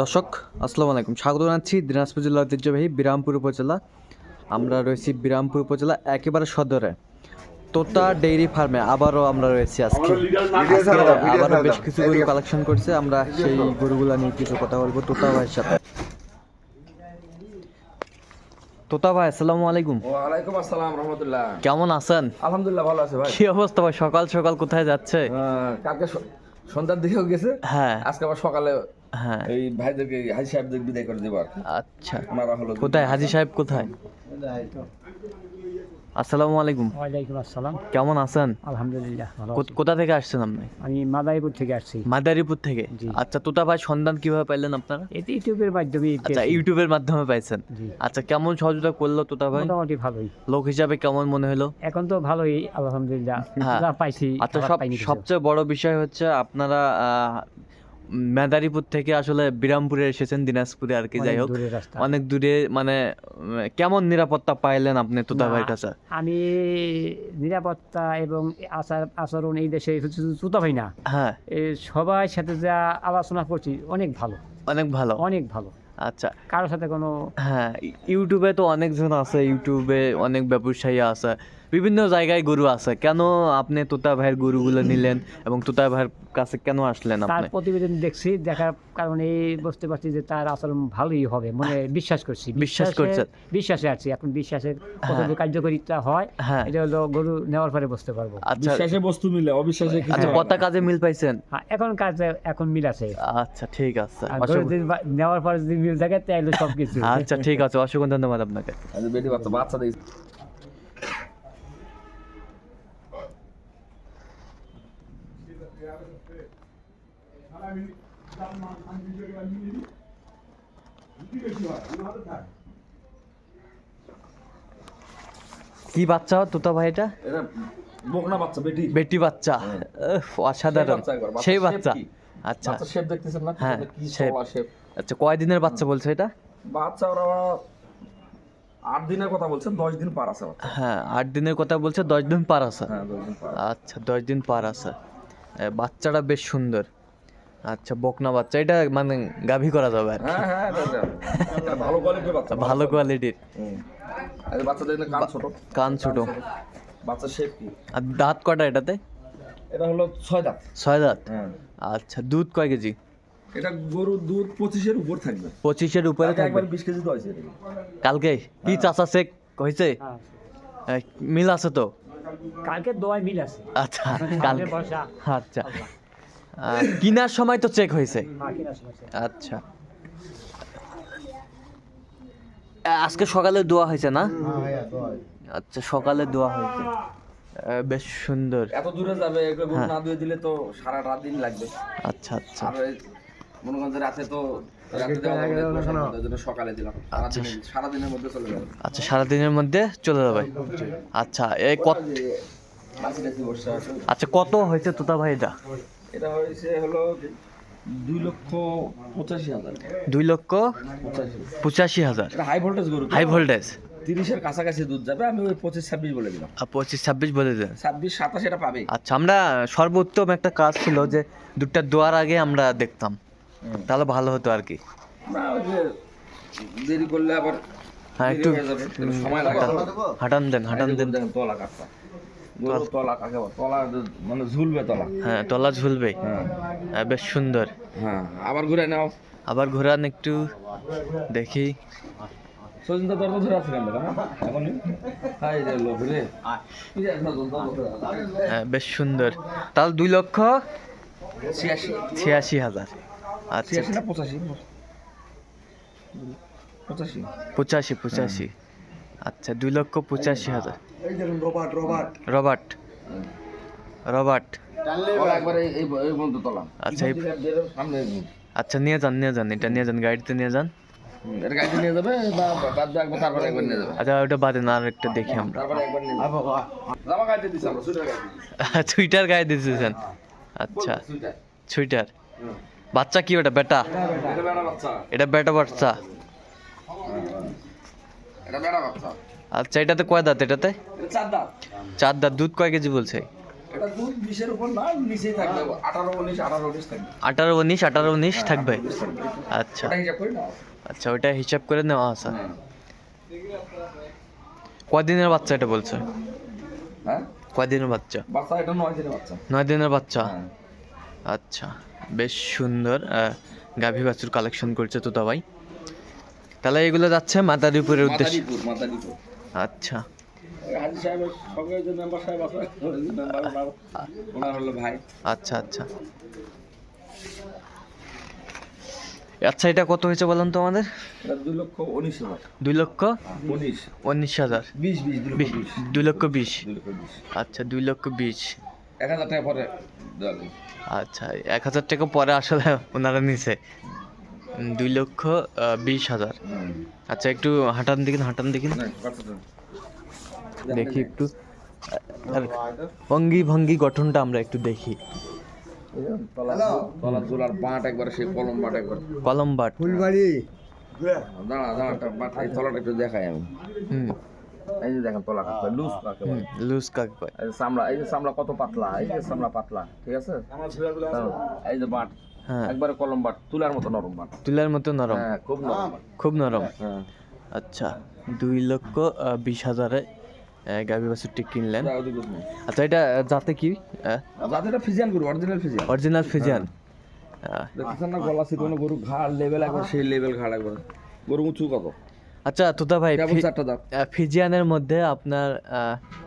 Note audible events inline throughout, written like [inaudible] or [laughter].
দর্শক আসসালামু আলাইকুম। স্বাগত জানাচ্ছি দিনাজপুর জেলার ঐতিহ্যবাহী বিরামপুর উপজেলা। আমরা রয়েছি বিরামপুর উপজেলা একেবারে সদরে। তোতা ডেইরি ফার্মে আবারও আমরা রয়েছি আজকে। আবারও বেশ কিছু গরু কালেকশন করছে। আমরা সেই গরুগুলা নিয়ে কিছু কথা বলব তোতা ভাইয়ের সাথে। তোতা ভাই আসসালামু আলাইকুম। ওয়ালাইকুম আসসালাম রহমতুল্লাহ। কেমন আছেন? আলহামদুলিল্লাহ ভালো আছে ভাই। কি অবস্থা ভাই? সকাল সকাল কোথায় যাচ্ছে? কালকে সন্ধ্যার দিকেও গেছে। হ্যাঁ। আজকে আবার সকালে হ্যাঁ। এই ভাইদেরকে হাজি সাহেবদের বিদায় করে দেবো আর কি। আচ্ছা। ওনারা হলো কোথায়? হাজি সাহেব কোথায়? আসসালামু আলাইকুম। ওয়ালাইকুম আসসালাম। কেমন আছেন? আলহামদুলিল্লাহ ভালো কোথা থেকে আসছেন আপনি? আমি মাদারীপুর থেকে আসছি। মাদারীপুর থেকে? জি। আচ্ছা তোতা ভাই সন্ধান কীভাবে পাইলেন আপনারা? এতে ইউটিউবের মাধ্যমে আচ্ছা পেয়েছি। ইউটিউবের মাধ্যমে পাইছেন। জি। আচ্ছা কেমন সহযোগিতা করল তোতা ভাই? মোটামুটি ভালোই। লোক হিসাবে কেমন মনে হলো? এখন তো ভালোই আলহামদুলিল্লাহ। হ্যাঁ। যা পাইছি আচ্ছা খারাপ সব পাইনি কিছু। সবচেয়ে বড় বিষয় হচ্ছে আপনারা আহ, মাদারীপুর থেকে আসলে বিরামপুরে এসেছেন দিনাজপুরে আর কি যাই হোক। অনেক দূরে মানে কেমন নিরাপত্তা পাইলেন আপনি তোতা না, কাছে? আমি নিরাপত্তা এবং আচার আচরণ এই দেশে জুতা ভাই না। হ্যাঁ। এ সবার সাথে যা আলোচনা করছি অনেক ভালো। অনেক ভালো? অনেক ভালো। আচ্ছা। কারোর সাথে কোনো হ্যাঁ ইউটিউবে তো অনেকজন আছে ইউটিউবে অনেক ব্যবসায়ী আছে। বিভিন্ন জায়গায় গরু আছে। কেন আপনি তোতা ভাইয়ের গরুগুলো নিলেন এবং তোতা ভাইয়ের কাছে কেন আসলেন তার আপনি প্রতিবেদন দেখছি দেখার কারণে বুঝতে পারছি যে তার আচরণ ভালোই হবে মানে বিশ্বাস করছি। [laughs] বিশ্বাস বিশ্বাসে- করছেন? বিশ্বাসে আছি এখন বিশ্বাসের কতটুকু কার্যকারিতা হয় হ্যাঁ। এটা হলো গরু নেওয়ার পরে বুঝতে পারব। আচ্ছা। বিশ্বাসে বস্তু মিলে অবিশ্বাসে কিছু আচ্ছা হয় না। কথা কাজে মিল পাইছেন? হ্যাঁ, এখন কাজে এখন মিল আছে। আচ্ছা ঠিক আছে। আর অসংখ্য- যদি বা- নেওয়ার পরে যদি মিল থাকে তাহলে সব কিছু আচ্ছা ঠিক আছে। অসংখ্য ধন্যবাদ আপনাকে। আচ্ছা, বেটি বাচ্চা বাচ্চা দেখি কি বাচ্চা তোতা ভাই এটা বকনা বাচ্চা বেটি। বেটি বাচ্চা। অসাধারণ। একবার, বাচ্চার সেই বাচ্চা। আচ্ছা। বাচ্চা শেপ দেখতেছেন না? হ্যাঁ, কি শেপ। আচ্ছা কয় দিনের বাচ্চা বলছে এটা? বাচ্চা ওরা আট দিনের কথা বলছেন দশ দিন পার আছে হ্যাঁ আট দিনের কথা বলছে দশ দিন পার আছে। হ্যাঁ দশ দিন পার আচ্ছা দশ দিন পার আছে। বাচ্চাটা বেশ সুন্দর। আচ্ছা বকনা বাচ্চা। এটা মানে গাভী করা যাবে আর হ্যাঁ হ্যাঁ ভালো কোয়ালিটির ভালো কান ছোট। কান ছোট। বাচ্চা শেপ কি? আর দাঁত কটা এটাতে? এটা হলো ছয় দাঁত। ছয় দাঁত? হ্যাঁ। আচ্ছা দুধ কয় কেজি? এটা গরুর দুধ পঁচিশের উপর থাকবে। পঁচিশের উপরে থাকবে একবার বিশ কেজি তো হয়েছে কালকে? কি চাচা চেক হয়েছে হ্যাঁ। মিল আছে তো? কালকে দোয়ায় মিল আছে। আচ্ছা কালকে। বর্ষা আচ্ছা। কিনার সময় তো চেক হয়েছে। হ্যাঁ। আচ্ছা। আজকে সকালে দোয়া হয়েছে না? আচ্ছা সকালে দোয়া হয়েছে। বেশ সুন্দর। এত দূরে যাবে হ্যাঁ। না ধুয়ে দিলে তো সারা রাত দিন লাগবে। আচ্ছা আচ্ছা। মনে করেন রাতে তো যাবে আচ্ছা। সারাদিনের মধ্যে চলে যাবে। আচ্ছা এই কত আচ্ছা কত হয়েছে তোতা ভাই এটা? এটা হয়েছে হলো দুই লক্ষ পঁচাশি হাজার। দুই লক্ষ পঁচাশি। হাজার। হাই ভোল্টেজ গরু হাই ভোল্টেজ তিরিশের কাছাকাছি দুধ যাবে আমি ওই পঁচিশ ছাব্বিশ বলে দিলাম। পঁচিশ ছাব্বিশ বলে দেন ছাব্বিশ সাতাশ এটা পাবে। আচ্ছা আমরা সর্বোত্তম একটা কাজ ছিল যে দুধটা দোয়ার আগে আমরা দেখতাম। তাহলে ভালো হতো আর কি। দেরি করলে আবার হ্যাঁ, একটু হয়ে সময় লাগে। হাঁটান দেন হাঁটান দেন। তলা কাটটা তলা কাকে তলা মানে ঝুলবে তলা। হ্যাঁ তলা ঝুলবে। হ্যাঁ। হ্যাঁ, বেশ সুন্দর। হ্যাঁ আবার ঘুরে নাও। আবার ঘোরান একটু দেখি। সজিন্দা দরজা ধরে আছে কেন এখন হাই রে লোক রে। হ্যাঁ, বেশ সুন্দর। তাহলে দুই লক্ষ ছিয়াশি। ছিয়াশি হাজার। আচ্ছা। না পঁচাশি? পঁচাশি। পঁচাশি পঁচাশি। আচ্ছা দুই লক্ষ পঁচাশি হাজার। Robert Robert. আচ্ছা, আচ্ছা নিয়ে যান নিয়ে যান এটা নিয়ে যান গাড়িতে নিয়ে যান। আচ্ছা ওটা বাদে না আর একটা দেখি আমরা। সুইটার গায়ে দিতেছেন আচ্ছা। সুইটার। বাচ্চা কি ওটা? বেটা? এটা বেটা বাচ্চা। আচ্ছা এটাতে কয় দাঁত? এটাতে? চার দাঁত। দুধ কয় কেজি বলছে? আঠারো উনিশ আঠারো উনিশ থাকবে। আচ্ছা। আচ্ছা ওইটা হিসাব করে নেওয়া আছে। হ্যাঁ। কয়দিনের বাচ্চা এটা বলছে? হ্যাঁ? কয়দিনের বাচ্চা? বাচ্চা নয় দিনের বাচ্চা। আচ্ছা বেশ সুন্দর গাভী বাছুর কালেকশন করছে তো ভাই। তাহলে এগুলো যাচ্ছে মাদারীপুরের উদ্দেশ্যে? আচ্ছা। আচ্ছা আচ্ছা। আচ্ছা এটা কত হয়েছে বলুন তো আমাদের? দুই লক্ষ উনিশ হাজার। দুই লক্ষ উনিশ। উনিশ হাজার। দুই লক্ষ বিশ। আচ্ছা দুই লক্ষ বিশ। এক হাজার টাকা পরে আচ্ছা এক হাজার টাকা পরে আসলে ওনারা নিছে। দুই লক্ষ বিশ হাজার। আচ্ছা একটু হাঁটান দিকিন হাঁটান দিকিন না, বাচ্চাটা। দেখি একটু। ভঙ্গি ভঙ্গি গঠনটা আমরা একটু দেখি। কলম বাঁট কলম দাঁড়া দাঁড়া তলাটা একটু দেখাই আমি। হুম। এই যে দেখেন তলাটা লুজ কাকে বলে। লুজ কাকে কয় এই যে চামড়া এই যে চামড়া কত পাতলা এই যে চামড়া পাতলা ঠিক আছে? এই যে বাট হ্যাঁ। একবারে কলম বাট তুলার মতো নরম বাট। তুলার মতো নরম। হ্যাঁ খুব নরম খুব নরম। হ্যাঁ। আচ্ছা দুই লক্ষ বিশ হাজারে গাভী বাছুরটি কিনলেন। আচ্ছা এটা যাতে কি? যাতে এটা ফিজিয়ান গরু অরিজিনাল ফিজিয়ান। Original Friesian. দেখছেন না গলা ছিটানো গরু ঘাড় লেভেল একবার সেই লেভেল ঘাড় একবার। গরু উঁচু কত? আচ্ছা তোতা ভাই ফিজিয়ানের মধ্যে আপনার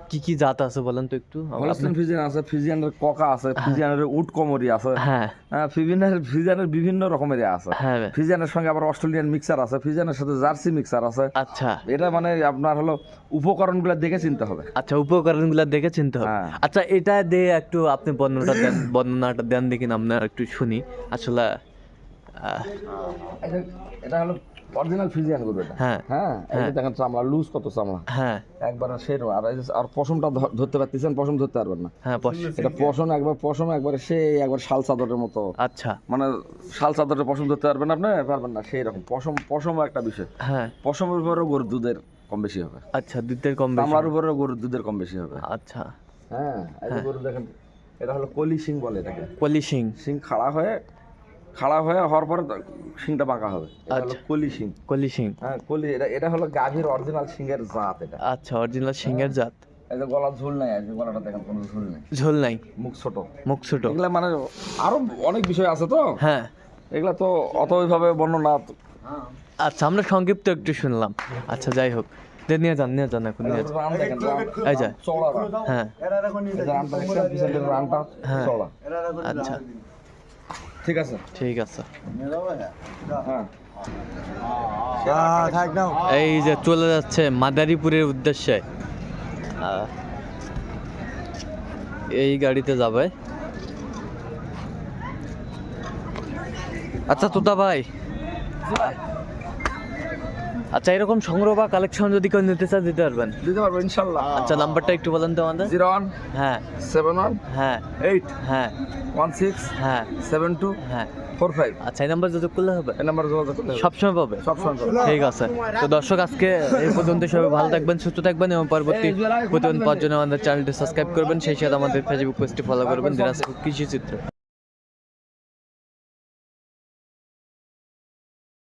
কি কি জাত আছে বলেন তো একটু? হলস্টেন ফিজিয়ান আছে ফিজিয়ানের ককা আছে ফিজিয়ানের উট কমরি আছে। হ্যাঁ। হ্যাঁ ফিজিয়ানের ফিজিয়ানের বিভিন্ন রকমের আছে। হ্যাঁ। ফিজিয়ানের সঙ্গে আবার অস্ট্রেলিয়ান মিক্সার আছে ফিজিয়ানের সাথে জার্সি মিক্সার আছে। আচ্ছা। এটা মানে আপনার হলো উপকরণগুলো দেখে চিনতে হবে। আচ্ছা উপকরণগুলো দেখে চিনতে হবে। হ্যাঁ। আচ্ছা এটা দিয়ে একটু আপনি বর্ণনাটা দেন বর্ণনাটা দেন দেখিন আপনার একটু শুনি। আসলে এটা হলো অরিজিনাল ফিজিয়ান গরু এটা। হ্যাঁ। হ্যাঁ এই দেখেন চামড়া লুজ কত চামড়া। হ্যাঁ। একবার সেরকম আর এই আর পশমটা ধরতে পারতেছেন পশম ধরতে পারবেন না। হ্যাঁ পশ- এটা পশম একবার পশম একবার সেই একবার শাল চাদরের মতো। আচ্ছা। মানে শাল চাদরের পশম ধরতে পারবেন আপনি? পারবেন না সেই রকম। পশম পশম একটা বিষয়। হ্যাঁ। পশমের উপরেও গরুর দুধের কম বেশি হবে। আচ্ছা দুধের কম বেশি চামড়ার উপরেও গরুর দুধের কম বেশি হবে। আচ্ছা। হ্যাঁ এই গরু দেখেন এটা হলো কলি সিং বলে এটাকে। পলিশিং সিং খাড়া হয়ে খাড়া হয়ে হওয়ার পরে সিংটা বাঁকা হবে। এটা হলো আচ্ছা। কলি সিং হ্যাঁ কলি এটা এটা হলো গাভীর অরিজিনাল সিংয়ের জাত এটা। আচ্ছা অরিজিনাল সিংহের জাত। এই যে গলা ঝুল নাই যে গলাটা দেখেন কোনো ঝুল নেই। ঝোল নাই। মুখ ছোট। মুখ ছোট। এগুলা মানে আরও অনেক বিষয় আছে তো? হ্যাঁ। এগুলা তো অত ওইভাবে বর্ণনা আচ্ছা আমরা সংক্ষিপ্ত একটু শুনলাম। আচ্ছা যাই হোক। দে নিয়ে যান নিয়ে যান এখন নিয়ে যান। এই যে। হ্যাঁ। হ্যাঁ। আচ্ছা। ঠিক আছে। ঠিক আছে। হ্যাঁ। এই যে চলে যাচ্ছে মাদারীপুরের উদ্দেশ্যে। এই গাড়িতে যাবে। আচ্ছা তোতা ভাই। আচ্ছা এরকম সংগ্রহ বা কালেকশন যদি কেউ নিতে চায় দিতে পারবেন? দিতে পারব ইনশাল্লাহ। আচ্ছা নাম্বারটা একটু বলেন তো আমাদের। জিরো ওয়ান হ্যাঁ। সেভেন ওয়ান হ্যাঁ। এইট হ্যাঁ। ওয়ান সিক্স হ্যাঁ। সেভেন টু হ্যাঁ। Four five. আচ্ছা এই নাম্বার যোগাযোগ করলে হবে? এই নাম্বার যোগাযোগ করলে সবসময় পাবে? সবসময় ঠিক আছে। তো দর্শক আজকে এই পর্যন্ত সবাই ভালো থাকবেন সুস্থ থাকবেন এবং পরবর্তী প্রতিদিন পাওয়ার জন্য আমাদের চ্যানেলটি সাবস্ক্রাইব করবেন। সেই সাথে আমাদের ফেসবুক পেজটি ফলো করবেন। দিনাজপুর কৃষি চিত্র।